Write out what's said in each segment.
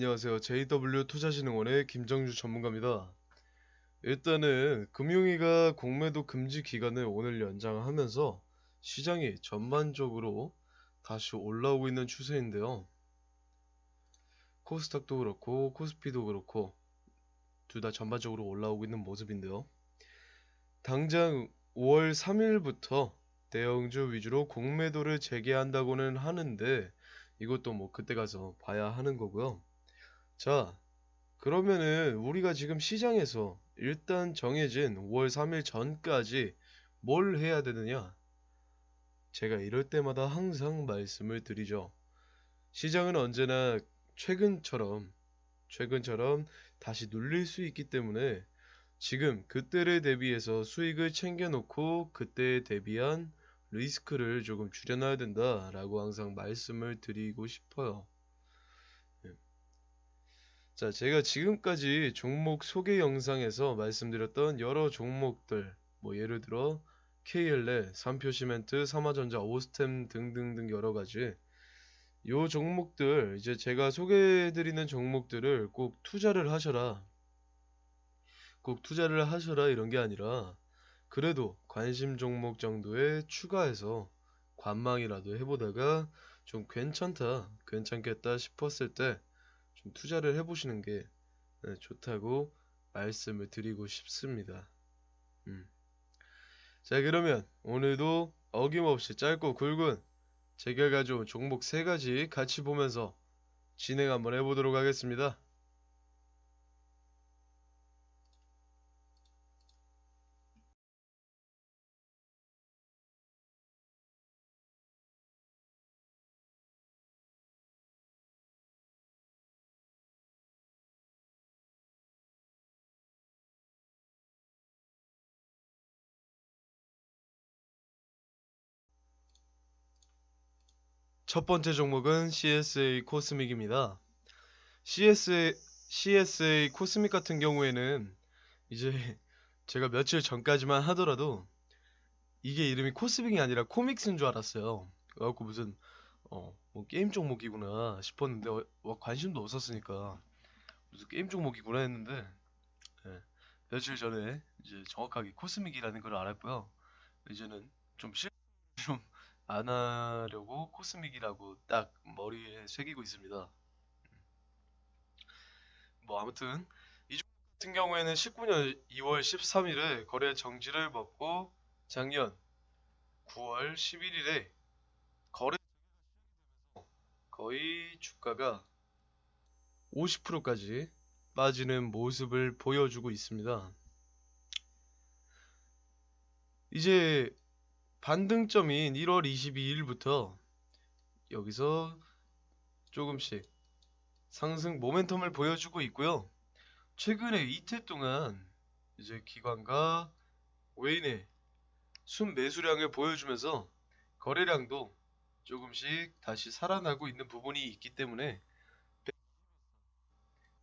안녕하세요. JW 투자진흥원의 김정주 전문가입니다. 일단은 금융위가 공매도 금지 기간을 오늘 연장하면서 시장이 전반적으로 다시 올라오고 있는 추세인데요. 코스닥도 그렇고 코스피도 그렇고 둘 다 전반적으로 올라오고 있는 모습인데요. 당장 5월 3일부터 대형주 위주로 공매도를 재개한다고는 하는데 이것도 뭐 그때 가서 봐야 하는 거고요. 자, 그러면은 우리가 지금 시장에서 일단 정해진 5월 3일 전까지 뭘 해야 되느냐? 제가 이럴 때마다 항상 말씀을 드리죠. 시장은 언제나 최근처럼, 최근처럼 다시 눌릴 수 있기 때문에 지금 그때를 대비해서 수익을 챙겨놓고 그때에 대비한 리스크를 조금 줄여놔야 된다라고 항상 말씀을 드리고 싶어요. 예. 자, 제가 지금까지 종목 소개 영상에서 말씀드렸던 여러 종목들, 뭐 예를 들어 KLA, 삼표시멘트, 삼화전자, 오스템 등등등 여러 가지 요 종목들 이제 제가 소개해드리는 종목들을 꼭 투자를 하셔라. 꼭 투자를 하셔라 이런 게 아니라 그래도 관심 종목 정도에 추가해서 관망이라도 해보다가 좀 괜찮다, 괜찮겠다 싶었을 때 좀 투자를 해보시는 게 네, 좋다고 말씀을 드리고 싶습니다. 음. 자, 그러면 오늘도 어김없이 짧고 굵은 제가 가져온 종목 세 가지 같이 보면서 진행 한번 해보도록 하겠습니다. 첫 번째 종목은 CSA 코스믹입니다. CSA, CSA 코스믹 같은 경우에는 이제 제가 며칠 전까지만 하더라도 이게 이름이 코스믹이 아니라 코믹스인 줄 알았어요. 그래갖고 무슨 어, 뭐 게임 종목이구나 싶었는데 어, 와, 관심도 없었으니까 무슨 게임 종목이구나 했는데 예, 며칠 전에 이제 정확하게 코스믹이라는 걸 알았고요. 이제는 좀 실, 좀 안 하려고 코스믹이라고 딱 머리에 새기고 있습니다. 뭐 아무튼 이 종목 같은 경우에는 19년 2월 13일에 거래 정지를 먹고 작년 9월 11일에 거래 거의 주가가 50%까지 빠지는 모습을 보여주고 있습니다. 이제 반등점인 1월 22일부터 여기서 조금씩 상승 모멘텀을 보여주고 있고요. 최근에 이틀 동안 이제 기관과 외인의 순 매수량을 보여주면서 거래량도 조금씩 다시 살아나고 있는 부분이 있기 때문에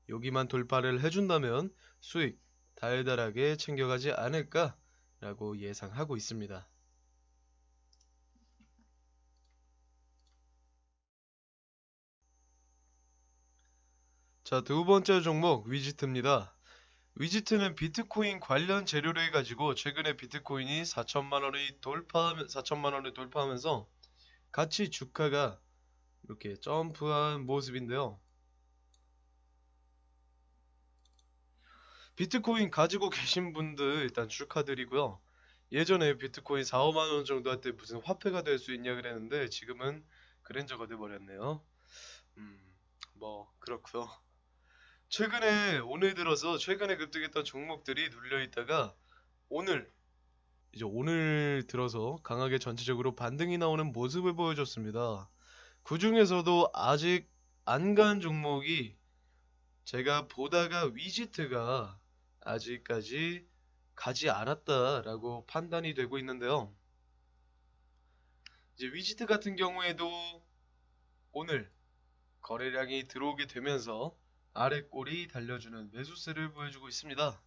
여기만 돌파를 해준다면 수익 달달하게 챙겨가지 않을까라고 예상하고 있습니다. 자, 두 번째 종목 위지트입니다. 위지트는 비트코인 관련 재료를 가지고 최근에 비트코인이 4천만 원이 돌파하면 4천만 원을 돌파하면서 같이 주가가 이렇게 점프한 모습인데요. 비트코인 가지고 계신 분들 일단 축하드리고요. 예전에 비트코인 4, 5만 원 정도 할 때 무슨 화폐가 될 수 있냐 그랬는데 지금은 그랜저가 돼 버렸네요. 음, 뭐 그렇고요. 최근에 오늘 들어서 최근에 급등했던 종목들이 눌려 있다가 오늘 이제 오늘 들어서 강하게 전체적으로 반등이 나오는 모습을 보여줬습니다. 그 중에서도 아직 안 간 종목이 제가 보다가 위지트가 아직까지 가지 않았다라고 판단이 되고 있는데요. 이제 위지트 같은 경우에도 오늘 거래량이 들어오게 되면서 아래 꼬리 달려주는 매수세를 보여주고 있습니다.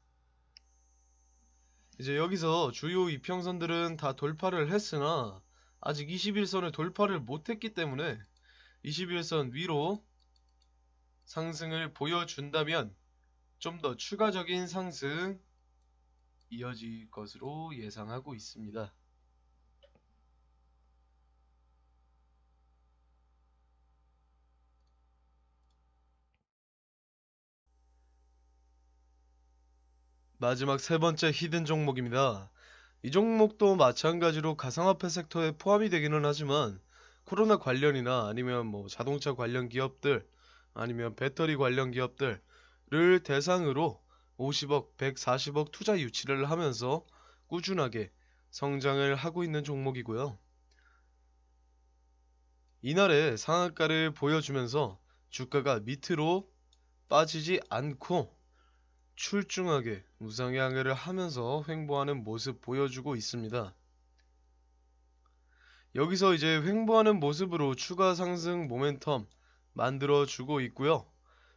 이제 여기서 주요 이평선들은 다 돌파를 했으나 아직 21선을 돌파를 못했기 때문에 21선 위로 상승을 보여준다면 좀 더 추가적인 상승 이어질 것으로 예상하고 있습니다. 마지막 세 번째 히든 종목입니다. 이 종목도 마찬가지로 가상화폐 섹터에 포함이 되기는 하지만 코로나 관련이나 아니면 뭐 자동차 관련 기업들 아니면 배터리 관련 기업들을 대상으로 50억, 140억 투자 유치를 하면서 꾸준하게 성장을 하고 있는 종목이고요. 이날의 상한가를 보여주면서 주가가 밑으로 빠지지 않고 출중하게 우상향을 하면서 횡보하는 모습 보여주고 있습니다. 여기서 이제 횡보하는 모습으로 추가 상승 모멘텀 만들어주고 있고요.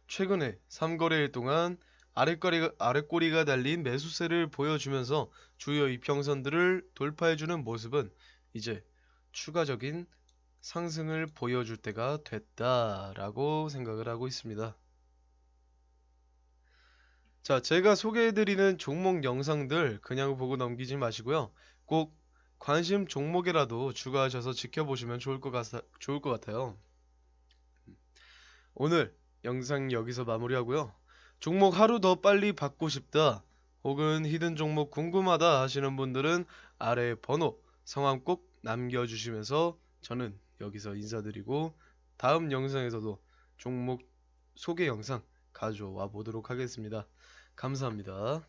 최근에 3거래일 동안 아랫꼬리가, 아랫꼬리가 달린 매수세를 보여주면서 주요 이평선들을 돌파해주는 모습은 이제 추가적인 상승을 보여줄 때가 됐다라고 생각을 하고 있습니다. 자, 제가 소개해드리는 종목 영상들 그냥 보고 넘기지 마시고요. 꼭 관심 종목이라도 추가하셔서 지켜보시면 좋을 것, 같, 좋을 것 같아요. 오늘 영상 여기서 마무리하고요. 종목 하루 더 빨리 받고 싶다 혹은 히든 종목 궁금하다 하시는 분들은 아래 번호 성함 꼭 남겨주시면서 저는 여기서 인사드리고 다음 영상에서도 종목 소개 영상 가져와 보도록 하겠습니다. 감사합니다.